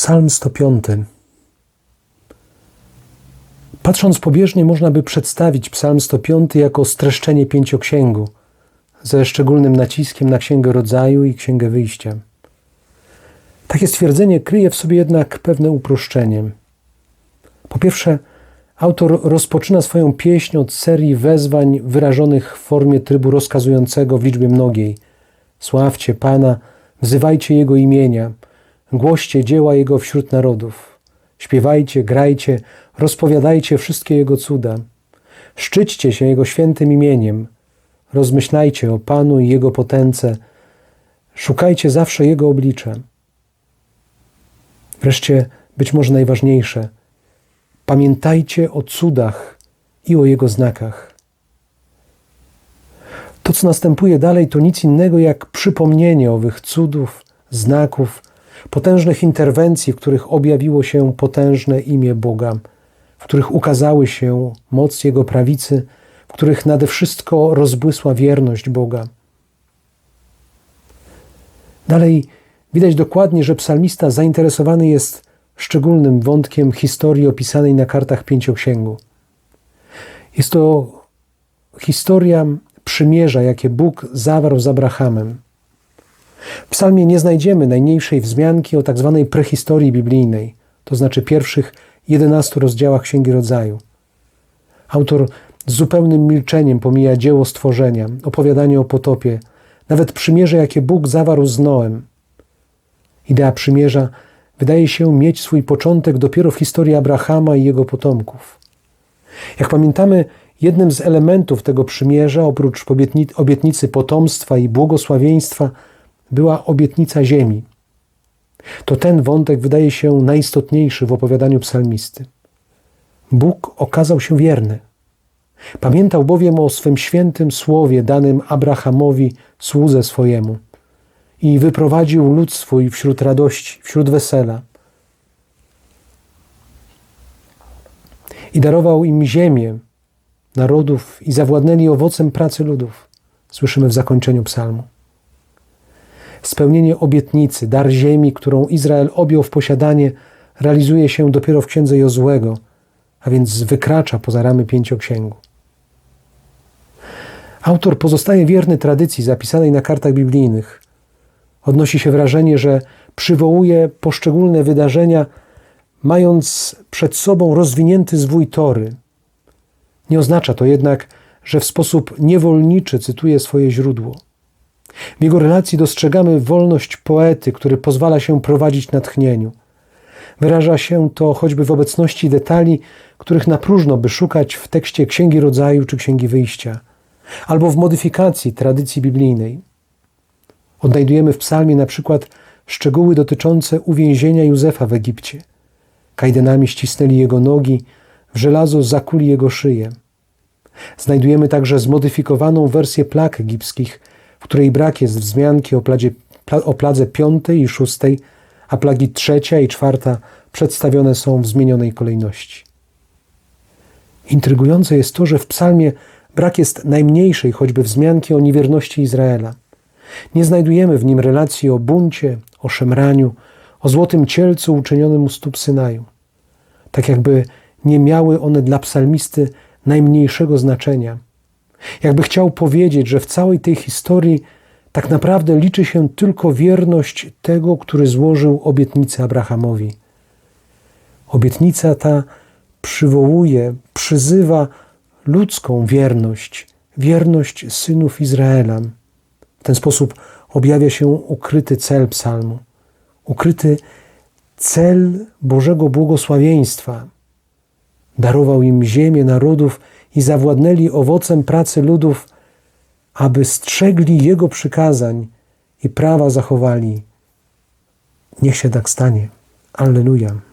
Psalm 105. Patrząc pobieżnie, można by przedstawić Psalm 105 jako streszczenie pięcioksięgu, ze szczególnym naciskiem na Księgę Rodzaju i Księgę Wyjścia. Takie stwierdzenie kryje w sobie jednak pewne uproszczenie. Po pierwsze, autor rozpoczyna swoją pieśń od serii wezwań wyrażonych w formie trybu rozkazującego w liczbie mnogiej. Sławcie Pana, wzywajcie Jego imienia, głoście dzieła Jego wśród narodów. Śpiewajcie, grajcie, rozpowiadajcie wszystkie Jego cuda. Szczyćcie się Jego świętym imieniem. Rozmyślajcie o Panu i Jego potęce. Szukajcie zawsze Jego oblicza. Wreszcie, być może najważniejsze, pamiętajcie o cudach i o Jego znakach. To, co następuje dalej, to nic innego jak przypomnienie owych cudów, znaków, potężnych interwencji, w których objawiło się potężne imię Boga, w których ukazały się moc Jego prawicy, w których nade wszystko rozbłysła wierność Boga. Dalej widać dokładnie, że psalmista zainteresowany jest szczególnym wątkiem historii opisanej na kartach pięcioksięgu. Jest to historia przymierza, jakie Bóg zawarł z Abrahamem. W psalmie nie znajdziemy najmniejszej wzmianki o tzw. Tak prehistorii biblijnej, to znaczy pierwszych 11 rozdziałach Księgi Rodzaju. Autor z zupełnym milczeniem pomija dzieło stworzenia, opowiadanie o potopie, nawet przymierze, jakie Bóg zawarł z Noem. Idea przymierza wydaje się mieć swój początek dopiero w historii Abrahama i jego potomków. Jak pamiętamy, jednym z elementów tego przymierza, oprócz obietnicy potomstwa i błogosławieństwa, była obietnica ziemi. To ten wątek wydaje się najistotniejszy w opowiadaniu psalmisty. Bóg okazał się wierny. Pamiętał bowiem o swym świętym słowie danym Abrahamowi, słudze swojemu, i wyprowadził lud swój wśród radości, wśród wesela. I darował im ziemię narodów i zawładnęli owocem pracy ludów. Słyszymy w zakończeniu psalmu spełnienie obietnicy, dar ziemi, którą Izrael objął w posiadanie, realizuje się dopiero w księdze Jozłego, a więc wykracza poza ramy pięcioksięgu. Autor pozostaje wierny tradycji zapisanej na kartach biblijnych. Odnosi się wrażenie, że przywołuje poszczególne wydarzenia, mając przed sobą rozwinięty zwój tory. Nie oznacza to jednak, że w sposób niewolniczy cytuje swoje źródło. W jego relacji dostrzegamy wolność poety, który pozwala się prowadzić na tchnieniu. Wyraża się to choćby w obecności detali, których na próżno by szukać w tekście Księgi Rodzaju czy Księgi Wyjścia, albo w modyfikacji tradycji biblijnej. Odnajdujemy w psalmie na przykład szczegóły dotyczące uwięzienia Józefa w Egipcie. Kajdenami ścisnęli jego nogi, w żelazo zakuli jego szyję. Znajdujemy także zmodyfikowaną wersję plag egipskich, w której brak jest wzmianki o, pladzie, o pladze piątej i szóstej, a plagi trzecia i czwarta przedstawione są w zmienionej kolejności. Intrygujące jest to, że w psalmie brak jest najmniejszej choćby wzmianki o niewierności Izraela. Nie znajdujemy w nim relacji o buncie, o szemraniu, o złotym cielcu uczynionym u stóp Synaju. Tak jakby nie miały one dla psalmisty najmniejszego znaczenia – jakby chciał powiedzieć, że w całej tej historii tak naprawdę liczy się tylko wierność tego, który złożył obietnicę Abrahamowi. Obietnica ta przywołuje, przyzywa ludzką wierność, wierność synów Izraela. W ten sposób objawia się ukryty cel psalmu, ukryty cel Bożego błogosławieństwa. Darował im ziemię narodów i zawładnęli owocem pracy ludów, aby strzegli Jego przykazań i prawa zachowali. Niech się tak stanie. Alleluja.